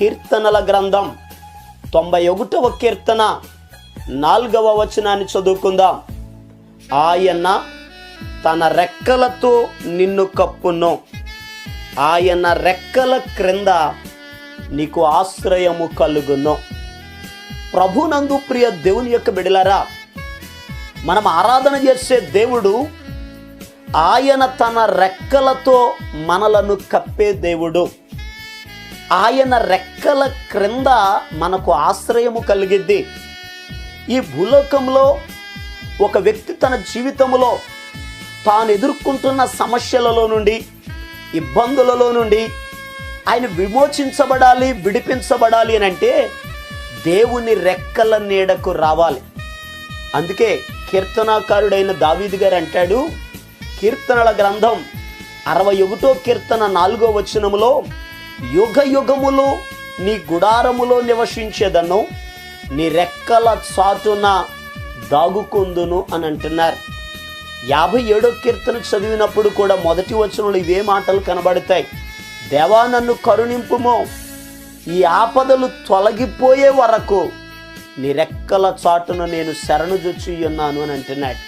కీర్తనల గ్రంథం. తొంభై ఒకటవ కీర్తన. నాలుగవ వచనాన్ని చదువుకుందాం. ఆయన తన రెక్కలతో నిన్ను కప్పును. ఆయన రెక్కల క్రింద నీకు ఆశ్రయము కలుగును. ప్రభునందు ప్రియ దేవుని యొక్క బిడలరా మనం ఆరాధన చేసే దేవుడు ఆయన తన రెక్కలతో మనలను కప్పే దేవుడు. ఆయన రెక్కల క్రింద మనకు ఆశ్రయము కలిగిద్ది. ఈ భూలోకంలో ఒక వ్యక్తి తన జీవితంలో తాను ఎదుర్కొంటున్న సమస్యలలో నుండి ఇబ్బందులలో నుండి ఆయన విమోచించబడాలి విడిపించబడాలి అని అంటే దేవుని రెక్కల నీడకు రావాలి. అందుకే కీర్తనాకారుడైన దావీదు గారు అంటాడు కీర్తనల గ్రంథం అరవై ఒకటో కీర్తన నాలుగో వచనములో యుగ యుగములు నీ గుడారములో నివసించేదను నీ రెక్కల చాటున దాగుకుందును అని అంటున్నారు. యాభై ఏడో కీర్తన చదివినప్పుడు కూడా మొదటి వచనంలో ఇవే మాటలు కనబడతాయి. దేవా నన్ను కరుణింపుమో. ఈ ఆపదలు తొలగిపోయే వరకు నీ రెక్కల చాటున నేను శరణు ఉన్నాను అని అంటున్నాడు.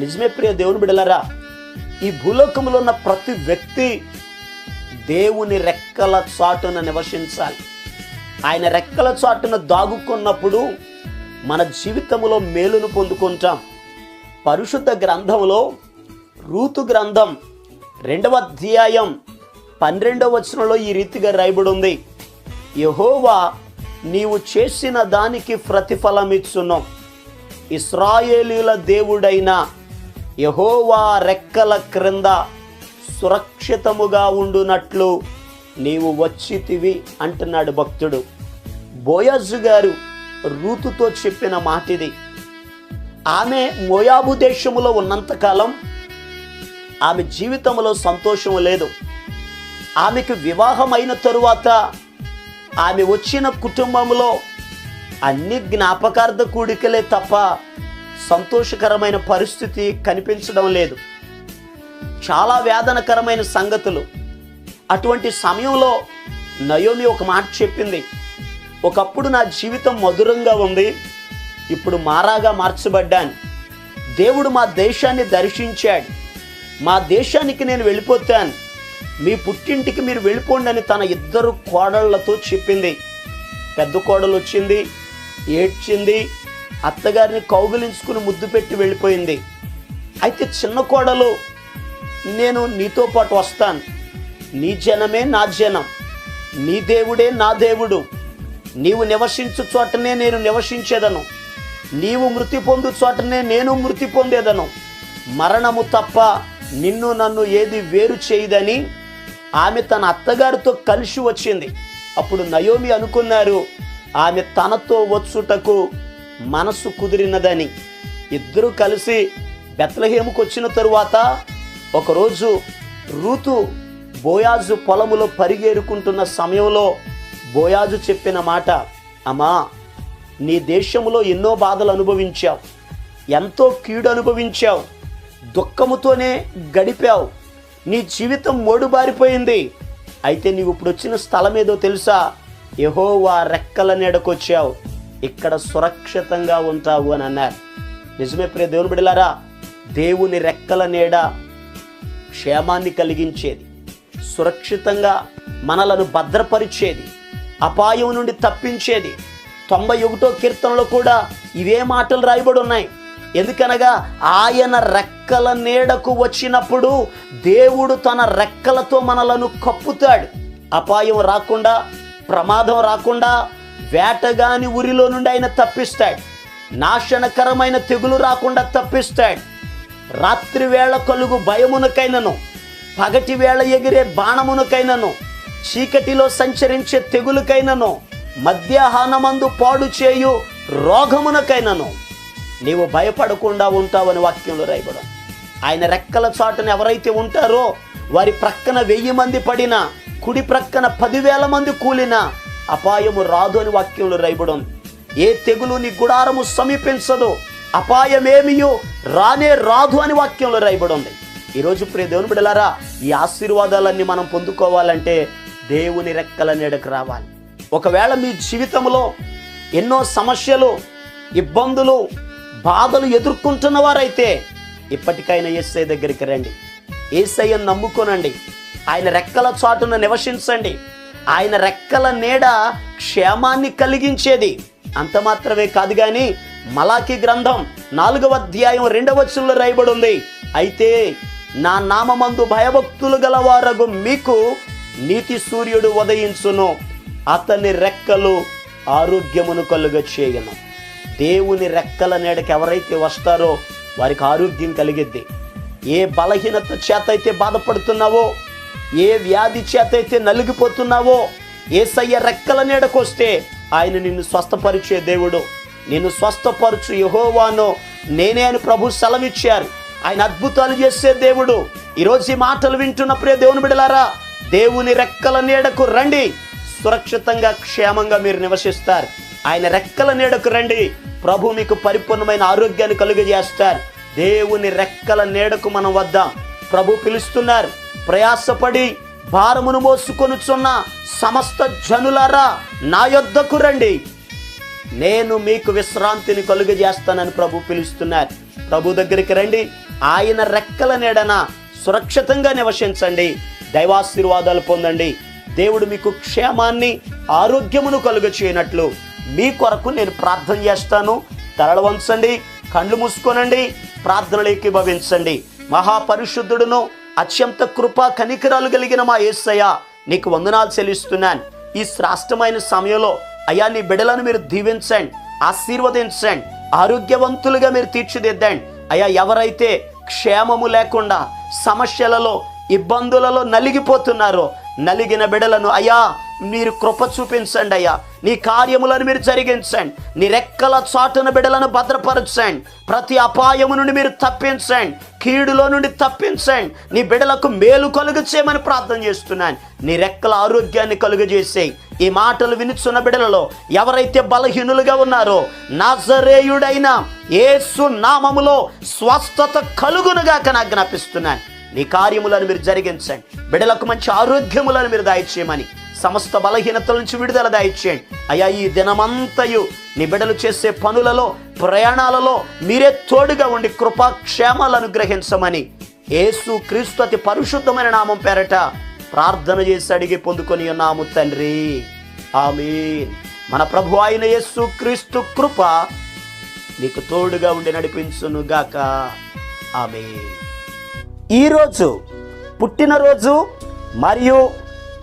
నిజమే ప్రియ దేవుని బిడలరా ఈ భూలోకంలో ఉన్న ప్రతి వ్యక్తి దేవుని రెక్కల చాటున నివసించాలి. ఆయన రెక్కల చాటున దాగుకున్నప్పుడు మన జీవితంలో మేలును పొందుకుంటాం. పరిశుద్ధ గ్రంథంలో రూతు గ్రంథం రెండవ అధ్యాయం పన్నెండవ వచనంలో ఈ రీతిగా రాయబడి ఉంది యహోవా నీవు చేసిన దానికి ప్రతిఫలం ఇచ్చును. ఇస్రాయేలీల దేవుడైన యహోవా రెక్కల క్రింద సురక్షితముగా ఉండునట్లు నీవు వచ్చితివి అంటున్నాడు భక్తుడు. బోయజు గారు రూతుతో చెప్పిన మాట ఇది ఆమె మోయాబు దేశములో ఉన్నంతకాలం ఆమె జీవితంలో సంతోషం లేదు. ఆమెకు వివాహమైన తరువాత ఆమె వచ్చిన కుటుంబంలో అన్ని జ్ఞాపకార్థ కూడికలే తప్ప సంతోషకరమైన పరిస్థితి కనిపించడం లేదు. చాలా వేదనకరమైన సంగతులు. అటువంటి సమయంలో నయోమి ఒక మాట చెప్పింది. ఒకప్పుడు నా జీవితం మధురంగా ఉంది. ఇప్పుడు మారాగా మార్చబడ్డాను. దేవుడు మా దేశాన్ని దర్శించాడు. మా దేశానికి నేను వెళ్ళిపోతాను. మీ పుట్టింటికి మీరు వెళ్ళిపోండి అని తన ఇద్దరు కోడళ్ళతో చెప్పింది. పెద్ద కోడలు వచ్చింది ఏడ్చింది అత్తగారిని కౌగిలించుకుని ముద్దు పెట్టి వెళ్ళిపోయింది. అయితే చిన్న కోడలు నేను నీతో పాటు వస్తాను. నీ జనమే నా జనం. నీ దేవుడే నా దేవుడు. నీవు నివసించు చోటనే నేను నివసించేదను. నీవు మృతి పొందు చోటనే నేను మృతి పొందేదను. మరణము తప్ప నిన్ను నన్ను ఏది వేరు చేయదని ఆమె తన అత్తగారితో కలిసి వచ్చింది. అప్పుడు నయోమి అనుకున్నారు ఆమె తనతో వచ్చుటకు మనసు కుదిరినదని. ఇద్దరూ కలిసి బెత్లహేముకు వచ్చిన తరువాత ఒకరోజు రూతు బోయాజు పొలములో పరిగేరుకుంటున్న సమయంలో బోయాజు చెప్పిన మాట అమ్మా నీ దేశంలో ఎన్నో బాధలు అనుభవించావు ఎంతో కీడు అనుభవించావు దుఃఖముతోనే గడిపావు నీ జీవితం మోడుబారిపోయింది. అయితే నీవు ఇప్పుడు వచ్చిన స్థలం ఏదో తెలుసా? యహోవా రెక్కల నీడకొచ్చావు ఇక్కడ సురక్షితంగా ఉంటావు అని అన్నారు. నిజమే ప్రియ దేవుని బిడలారా దేవుని రెక్కల నీడ క్షేమాన్ని కలిగించేది సురక్షితంగా మనలను భద్రపరిచేది అపాయం నుండి తప్పించేది. తొంభై ఒకటో కీర్తనలో కూడా ఇవే మాటలు రాయబడి ఉన్నాయి ఎందుకనగా ఆయన రెక్కల నీడకు వచ్చినప్పుడు దేవుడు తన రెక్కలతో మనలను కప్పుతాడు. అపాయం రాకుండా ప్రమాదం రాకుండా వేటగాని ఉరిలో నుండి ఆయన తప్పిస్తాడు. నాశనకరమైన తెగులు రాకుండా తప్పిస్తాడు. రాత్రి వేళ కలుగు భయమునకైనను పగటి వేళ ఎగిరే బాణమునకైనను చీకటిలో సంచరించే తెగులుకైనను మధ్యాహ్నమందు పాడు చేయు రోగమునకైనను. నీవు భయపడకుండా ఉంటావని వాక్యంలో రాయబడం. ఆయన రెక్కల చాటును ఎవరైతే ఉంటారో వారి ప్రక్కన వెయ్యి మంది పడినా కుడి ప్రక్కన పదివేల మంది కూలినా అపాయము రాదు అని వాక్యంలో రాయబడం ఏ తెగులు నీ గుడారము సమీపించదు. అపాయమేమియో రానే రాదు అని వాక్యంలో రాయబడి ఉంది ఈరోజు ప్రియ దేవుని బిడలారా ఈ ఆశీర్వాదాలన్నీ మనం పొందుకోవాలంటే దేవుని రెక్కల నీడకు రావాలి. ఒకవేళ మీ జీవితంలో ఎన్నో సమస్యలు ఇబ్బందులు బాధలు ఎదుర్కొంటున్న వారైతే ఇప్పటికైనా ఎస్ఐ దగ్గరికి రండి. ఏసయ్యను నమ్ముకోనండి. ఆయన రెక్కల చాటున నివసించండి. ఆయన రెక్కల నీడ క్షేమాన్ని కలిగించేది అంత మాత్రమే కాదు కానీ మలాకి గ్రంథం నాలుగవ అధ్యాయం రెండవ వచనంలో రాయబడి ఉంది అయితే నా నామందు భయభక్తులు గలవారగు మీకు నీతి సూర్యుడు ఉదయించును. అతని రెక్కలు ఆరోగ్యమును కలుగ చేయను. దేవుని రెక్కల నీడకి ఎవరైతే వస్తారో వారికి ఆరోగ్యం కలిగిద్ది. ఏ బలహీనత చేత అయితే బాధపడుతున్నావో ఏ వ్యాధి చేత అయితే నలిగిపోతున్నావో ఏసయ్య రెక్కల నీడకొస్తే ఆయన నిన్ను స్వస్థపరిచే దేవుడు. నిన్ను స్వస్థపరచు యహోవాను నేనే అని ప్రభు సెలవిచ్చారు. ఆయన అద్భుతాలు చేసే దేవుడు. ఈరోజు ఈ మాటలు వింటున్న ప్రియ దేవుని బిడలారా దేవుని రెక్కల నీడకు రండి. సురక్షితంగా క్షేమంగా మీరు నివసిస్తారు. ఆయన రెక్కల నీడకు రండి. ప్రభు మీకు పరిపూర్ణమైన ఆరోగ్యాన్ని కలుగజేస్తారు. దేవుని రెక్కల నీడకు మనం వద్దాం. ప్రభు పిలుస్తున్నారు ప్రయాసపడి భారమును మోసుకొనుచున్న సమస్త జనులారా నా యొద్దకు రండి. నేను మీకు విశ్రాంతిని కలుగజేస్తానని ప్రభు పిలుస్తున్నారు. ప్రభు దగ్గరికి రండి. ఆయన రెక్కల నీడన సురక్షితంగా నివసించండి. దైవాశీర్వాదాలు పొందండి. దేవుడు మీకు క్షేమాన్ని ఆరోగ్యమును కలుగ చేయనట్లు మీ కొరకు నేను ప్రార్థన చేస్తాను. తరల వంచండి కళ్ళు మూసుకోనండి ప్రార్థనలు భవించండి. మహాపరిశుద్ధుడును అత్యంత కృప కనికరాలు కలిగిన మా ఏసయ్య నీకు వందనాలు చెల్లిస్తున్నాను. ఈ శ్రాష్టమైన సమయంలో అయ్యా నీ బిడలను మీరు దీవించండి ఆశీర్వదించండి ఆరోగ్యవంతులుగా మీరు తీర్చిదిద్దండి. అయ్యా ఎవరైతే క్షేమము లేకుండా సమస్యలలో ఇబ్బందులలో నలిగిపోతున్నారో నలిగిన బిడలను అయ్యా మీరు కృప చూపించండి అయ్యా. నీ కార్యములను మీరు జరిగించండి. నీ రెక్కల చాటున బిడలను భద్రపరచండి. ప్రతి అపాయము నుండి మీరు తప్పించండి. కీడులో నుండి తప్పించండి. నీ బిడలకు మేలు కలుగు చేయమని ప్రార్థన చేస్తున్నాను. నీ రెక్కల ఆరోగ్యాన్ని కలుగజేసేయి ఈ మాటలు వినిచున్న బిడలలో ఎవరైతే బలహీనులుగా ఉన్నారో నాజరేయుడైన ఏసు నామములో స్వస్థత కలుగునుగాక నాకు జ్ఞాపిస్తున్నాను నీ కార్యములను మీరు జరిగించండి. బిడలకు మంచి ఆరోగ్యములను మీరు దాయిచేయమని సమస్త బలహీనతల నుంచి విడుదల దాయిచ్చేయండి. అయ్యా ఈ దినమంతయు నీ బిడలు చేసే పనులలో ప్రయాణాలలో మీరే తోడుగా ఉండి కృపాక్షేమాలు అనుగ్రహించమని యేసు క్రీస్తు అతి పరిశుద్ధమైన నామం పేరట ప్రార్థన చేసి అడిగి పొందుకొని ఉన్నాము తండ్రి. ఆమీన్. మన ప్రభు అయిన యేసు క్రీస్తు కృప నీకు తోడుగా ఉండి నడిపించును గాక. ఈరోజు పుట్టినరోజు మరియు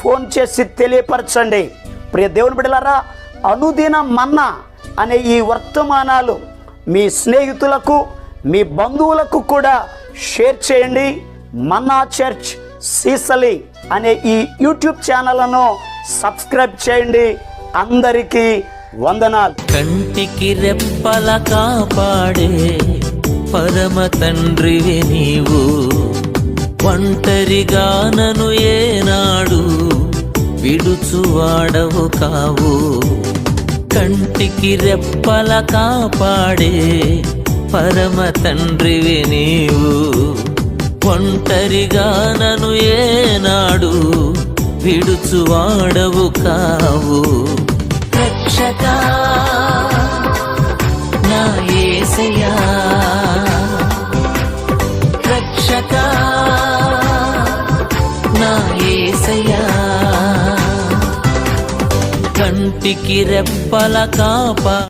ఫోన్ చేసి తెలియపరచండి. ప్రియ దేవుని బిడలారా అనుదిన మన్నా అనే ఈ వర్తమానాలు మీ స్నేహితులకు మీ బంధువులకు కూడా షేర్ చేయండి. మన్నా చర్చ్ సీసలి అనే ఈ యూట్యూబ్ ఛానల్ను సబ్స్క్రైబ్ చేయండి. అందరికీ వందనాలు. కంటికి రెప్పల కాపాడే పరమ తండ్రివి నీవు. ఒంటరిగా నను ఏ విడుచువాడవు కావు. కంటికి రెప్పల కాపాడే పరమ తండ్రివి నీవు. ఒంటరిగా నను ఏనాడు విడుచువాడవు కావు. రక్షక నా ఏసయా కంటికి రెప్పల కాపా